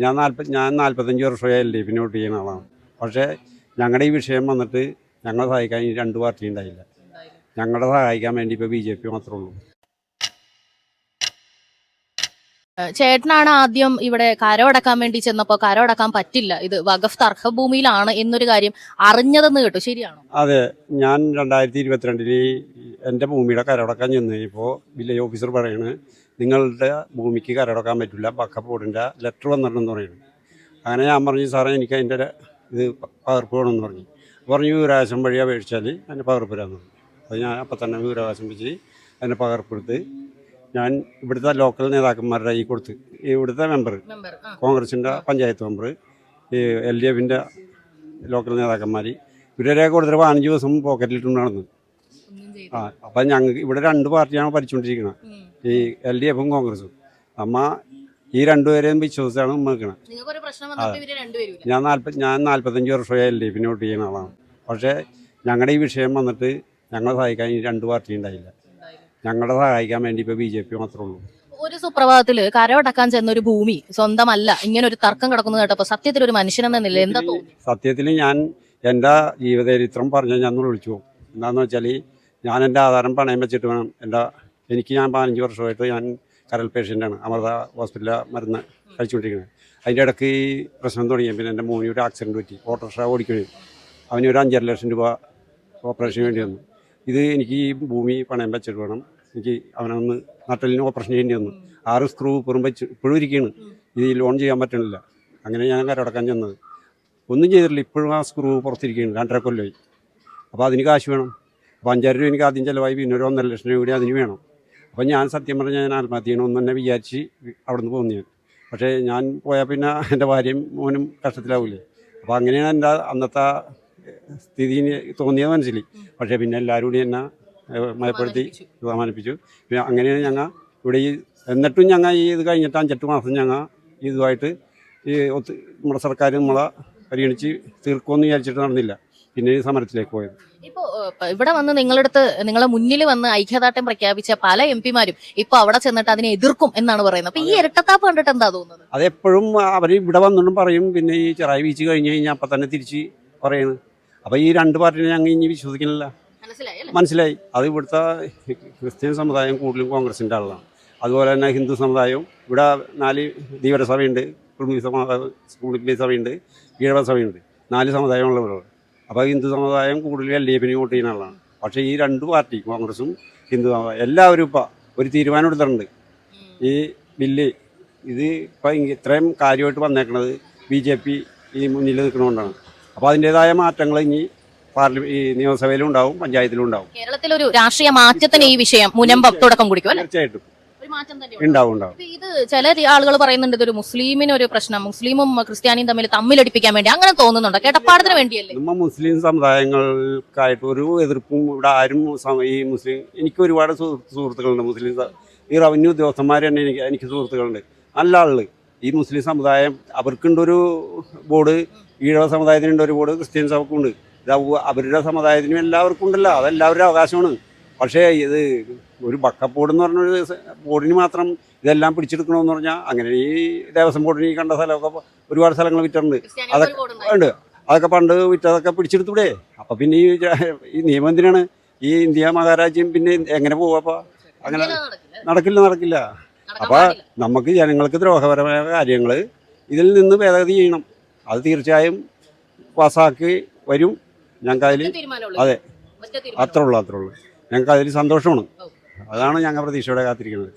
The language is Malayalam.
ഞാൻ നാൽപ്പത് ഞാൻ നാൽപ്പത്തഞ്ച് വർഷമായി എൽ ഡി എഫിന് വോട്ട് ചെയ്യുന്ന ആളാണ്. പക്ഷേ ഞങ്ങളുടെ ഈ വിഷയം വന്നിട്ട് ഞങ്ങളെ സഹായിക്കാൻ ഈ രണ്ട് പാർട്ടി ഉണ്ടായില്ല. ഞങ്ങളെ സഹായിക്കാൻ വേണ്ടി ഇപ്പോൾ ബി ജെ പി മാത്രമേ ഉള്ളൂ. ചേട്ടനാണ് ആദ്യം ഇവിടെ കരമടക്കാൻ വേണ്ടി ചെന്നപ്പോൾ കരമടക്കാൻ പറ്റില്ല. ഇത് വഖഫ് തർഹ തർക്കഭൂമിയിലാണ് എന്നൊരു കാര്യം അറിഞ്ഞതെന്ന് കേട്ടു. ശരിയാണോ? അതെ ഞാൻ രണ്ടായിരത്തി ഇരുപത്തിരണ്ടിൽ എന്റെ ഭൂമിയുടെ കരടക്കാൻ ചെന്ന് കഴിഞ്ഞപ്പോൾ വില്ലേജ് ഓഫീസർ പറയുന്നത് നിങ്ങളുടെ ഭൂമിക്ക് കരടക്കാൻ പറ്റില്ല ബക്ക ബോർഡിന്റെ ലെറ്റർ വന്നിട്ടുണ്ടെന്ന് പറയുന്നു അങ്ങനെ ഞാൻ പറഞ്ഞു സാറേ എനിക്ക് അതിന്റെ ഇത് പകർപ്പ് വേണമെന്ന് പറഞ്ഞു. പറഞ്ഞു വിവരാവകാശം വഴി അപേക്ഷിച്ചാൽ അതിന്റെ പകർപ്പ് തരാമെന്ന് പറഞ്ഞു. അത് ഞാൻ അപ്പം തന്നെ വിവരാവകാശം വെച്ച് അതിന്റെ പകർപ്പെടുത്ത് ഞാൻ ഇവിടുത്തെ ലോക്കൽ നേതാക്കന്മാരുടെ ഈ കൊടുത്ത് ഇവിടുത്തെ മെമ്പർ മെമ്പർ കോൺഗ്രസിന്റെ പഞ്ചായത്ത് മെമ്പർ ഈ എൽ ഡി എഫിന്റെ ലോക്കൽ നേതാക്കന്മാർ ഇവരെ കൊടുത്തിട്ട് പതിനഞ്ച് ദിവസം പോക്കറ്റിലിട്ടുണ്ട് നടന്നു ആ അപ്പം ഞങ്ങൾക്ക് ഇവിടെ രണ്ട് പാർട്ടിയാണ് ഭരിച്ചുകൊണ്ടിരിക്കുന്നത് ഈ എൽ ഡി എഫും കോൺഗ്രസും. അമ്മ ഈ രണ്ടുപേരെയും വിശ്വസിച്ചാണ് ഇല്ല. ഞാൻ നാൽപ്പത് ഞാൻ നാൽപ്പത്തഞ്ച് വർഷമായി എൽ ഡി എഫിന് വോട്ട് ചെയ്യുന്ന ആളാണ്. പക്ഷേ ഞങ്ങളുടെ ഈ വിഷയം വന്നിട്ട് ഞങ്ങളെ സഹായിക്കാൻ ഈ രണ്ട് പാർട്ടി ഉണ്ടായില്ല. ഞങ്ങളെ സഹായിക്കാൻ വേണ്ടി ഇപ്പോൾ ബി ജെ പി മാത്രമേ ഉള്ളൂ. ഒരു സുപ്രഭാതത്തിൽ കരവടക്കാൻ ചെന്ന ഒരു ഭൂമി സ്വന്തമല്ല ഇങ്ങനെ ഒരു തർക്കം കിടക്കുന്നത് കേട്ടപ്പോ സത്യത്തിൽ ഒരു മനുഷ്യനെന്ന നില എന്താ സത്യത്തിൽ ഞാൻ എന്റെ ജീവചരിത്രം പറഞ്ഞാൽ ഞാൻ വിളിച്ചു പോകും എന്താണെന്ന് വെച്ചാൽ ഞാൻ എന്റെ ആധാരം പണയം വെച്ചിട്ട് വേണം. എന്റെ എനിക്ക് ഞാൻ പതിനഞ്ച് വർഷമായിട്ട് ഞാൻ കരൽ പേഷ്യന്റാണ് അമൃത ഹോസ്പിറ്റലിലെ മരുന്ന് കഴിച്ചുകൊണ്ടിരിക്കുന്നത്. അതിന്റെ ഇടയ്ക്ക് ഈ പ്രശ്നം തുടങ്ങിയ പിന്നെ എന്റെ മോന് ഒരു ആക്സിഡന്റ് പറ്റി. ഓട്ടോറിക്ഷ ഓടിക്കുകയും അവന് ഒരു അഞ്ചര ലക്ഷം രൂപ ഓപ്പറേഷന് വേണ്ടി വന്നു. ഇത് എനിക്ക് ഈ ഭൂമി പണയം വെച്ചിട്ട് വേണം. എനിക്ക് അവനൊന്ന് നട്ടലിന് ഓപ്പറേഷൻ ചെയ്യേണ്ടി വന്നു. ആറ് സ്ക്രൂ ഇപ്പുറം വെച്ച് ഇപ്പോഴും ഇരിക്കുകയാണ്. ഇത് ലോൺ ചെയ്യാൻ പറ്റണില്ല. അങ്ങനെ ഞാൻ കരടക്കാൻ ചെന്നത്. ഒന്നും ചെയ്തിട്ടില്ല. ഇപ്പോഴും ആ സ്ക്രൂ പുറത്തിരിക്കുകയാണ്. രണ്ടര കൊല്ലമായി അപ്പോൾ അതിന് കാശ് വേണം. അപ്പോൾ അഞ്ചായിരം രൂപ എനിക്ക് ആദ്യം ചിലവായി പിന്നെ ഒരു ഒന്നര ലക്ഷം രൂപ കൂടി അതിന് വേണം. അപ്പോൾ ഞാൻ സത്യം പറഞ്ഞാൽ ഞാൻ ആത്മഹത്യ ചെയ്യണമെന്ന് തന്നെ വിചാരിച്ച് അവിടെ നിന്ന് പോന്നു ഞാൻ പക്ഷേ ഞാൻ പോയാൽ പിന്നെ എന്റെ ഭാര്യയും മോനും കഷ്ടത്തിലാവില്ലേ അപ്പോൾ അങ്ങനെയാണ് എന്റെ അന്നത്തെ സ്ഥിതി തോന്നിയത് മനസ്സിലായി പക്ഷേ പിന്നെ എല്ലാവരും കൂടി എന്നെ മയപ്പെടുത്തി സമാനിപ്പിച്ചു പിന്നെ അങ്ങനെയാണ് ഞങ്ങൾ ഇവിടെ ഈ എന്നിട്ടും ഞങ്ങൾ ഈ ഇത് കഴിഞ്ഞിട്ട് അഞ്ചെട്ട് മാസം ഞങ്ങൾ ഇതുമായിട്ട് ഈ ഒത്ത് നമ്മുടെ സർക്കാർ നമ്മളെ പരിഗണിച്ച് തീർക്കുമെന്ന് വിചാരിച്ചിട്ട് നടന്നില്ല. പിന്നെ ഈ സമരത്തിലേക്ക് പോയത്. ഇപ്പോ ഇവിടെ വന്ന് നിങ്ങളടുത്ത് നിങ്ങളെ മുന്നിൽ വന്ന് ഐക്യദാർഢ്യം പ്രഖ്യാപിച്ച പല എം പിമാരും ഇപ്പൊ അവിടെ ചെന്നിട്ട് അതിനെ എതിർക്കും എന്നാണ് പറയുന്നത്. അപ്പൊ ഈ ഇരട്ടത്താപ്പ് കണ്ടിട്ട് എന്താ തോന്നുന്നത്? അതെപ്പോഴും അവർ ഇവിടെ വന്നിട്ടും പറയും പിന്നെ ഈ ചെറായി വീച്ച് കഴിഞ്ഞ് കഴിഞ്ഞാൽ അപ്പൊ തന്നെ തിരിച്ച് പറയുന്നത് അപ്പൊ ഈ രണ്ട് പാർട്ടിനെ ഞങ്ങൾ ഇനി വിശ്വസിക്കുന്നില്ല. മനസ്സിലായി അത് ഇവിടുത്തെ ക്രിസ്ത്യൻ സമുദായം കൂടുതലും കോൺഗ്രസിന്റെ ആളാണ്. അതുപോലെ തന്നെ ഹിന്ദു സമുദായവും ഇവിടെ നാല് ധീവര സഭയുണ്ട് കുടുംബ സമാ കുടുംബ സഭയുണ്ട് ഈഴവ സഭയുണ്ട്. നാല് സമുദായമുള്ളവരുള്ളത് അപ്പോൾ ഹിന്ദു സമുദായം കൂടുതൽ എൽ ഡി എഫിന് വോട്ട് ചെയ്യുന്ന ആളാണ്. പക്ഷേ ഈ രണ്ട് പാർട്ടി കോൺഗ്രസും ഹിന്ദു സമുദായം എല്ലാവരും ഇപ്പോൾ ഒരു തീരുമാനം എടുത്തിട്ടുണ്ട്. ഈ ബില്ല് ഇത് ഇപ്പം ഇത്രയും കാര്യമായിട്ട് വന്നേക്കണത് ബി ജെ പി ഈ മുന്നിൽ നിൽക്കണോണ്ടാണ്. അപ്പോൾ അതിന്റെതായ മാറ്റങ്ങൾ ഇനി പാർലമെന്റ് ഈ നിയമസഭയിലും ഉണ്ടാവും പഞ്ചായത്തിലും ഉണ്ടാവും. കേരളത്തിലൊരു രാഷ്ട്രീയ മാറ്റത്തിന് ഈ വിഷയം മുനമ്പം തുടക്കം കുടിക്കും തീർച്ചയായിട്ടും. ഒരു ഉണ്ടാവും ഉണ്ടാവും. ഇത് ചില ആളുകൾ പറയുന്നുണ്ട് ഇതൊരു മുസ്ലിമിന് ഒരു പ്രശ്നം. മുസ്ലിമും ക്രിസ്ത്യാനിയും തമ്മിൽ തമ്മിലടിപ്പിക്കാൻ വേണ്ടി. അങ്ങനെ തോന്നുന്നുണ്ടോ? കേട്ടപ്പാടത്തിന് വേണ്ടിയല്ലേ? നമ്മ മുസ്ലിം സമുദായങ്ങൾക്കായിട്ട് ഒരു എതിർപ്പും ഇവിടെ ആരും ഈ മുസ്ലിം എനിക്ക് ഒരുപാട് സുഹൃ- സുഹൃത്തുക്കളുണ്ട് മുസ്ലിം ഈ റവന്യൂ ഉദ്യോഗസ്ഥന്മാർ തന്നെ എനിക്ക് എനിക്ക് സുഹൃത്തുക്കളുണ്ട്. നല്ല ആളുകൾ ഈ മുസ്ലിം സമുദായം അവർക്കുണ്ടൊരു ബോർഡ് ഈഴവ സമുദായത്തിനുണ്ട് ഒരു ബോർഡ് ക്രിസ്ത്യൻ സഭക്കുണ്ട്. ഇത് അവരുടെ സമുദായത്തിനും എല്ലാവർക്കും ഉണ്ടല്ലോ. അതെല്ലാവരുടെ അവകാശമാണ്. പക്ഷേ ഇത് ഒരു ബക്കപ്പോട് എന്ന് പറഞ്ഞൊരു ഒരു ബോർഡിന് മാത്രം ഇതെല്ലാം പിടിച്ചെടുക്കണമെന്ന് പറഞ്ഞാൽ അങ്ങനെ ഈ ദേവസ്വം ബോർഡിന് ഈ കണ്ട സ്ഥലമൊക്കെ ഒരുപാട് സ്ഥലങ്ങൾ വിറ്റിട്ടുണ്ട്. അതൊക്കെ ഉണ്ട്. അതൊക്കെ പണ്ട് വിറ്റതൊക്കെ പിടിച്ചെടുത്തൂടെ. അപ്പം പിന്നെ ഈ ഈ നിയമം എന്തിനാണ്? ഈ ഇന്ത്യ മഹാരാജ്യം പിന്നെ എങ്ങനെ പോവാ അങ്ങനെ നടക്കില്ല. നടക്കില്ല അപ്പോൾ നമുക്ക് ജനങ്ങൾക്ക് ദ്രോഹപരമായ കാര്യങ്ങൾ ഇതിൽ നിന്ന് ഭേദഗതി ചെയ്യണം. അത് തീർച്ചയായും പാസ്സാക്കി വരും. ഞങ്ങൾക്ക് അതിൽ അതെ. അത്ര ഉള്ളൂ അത്ര ഉള്ളൂ. ഞങ്ങൾക്ക് അതിൽ സന്തോഷമാണ് അതാണ് ഞങ്ങൾ പ്രതീക്ഷയോടെ കാത്തിരിക്കുന്നത്.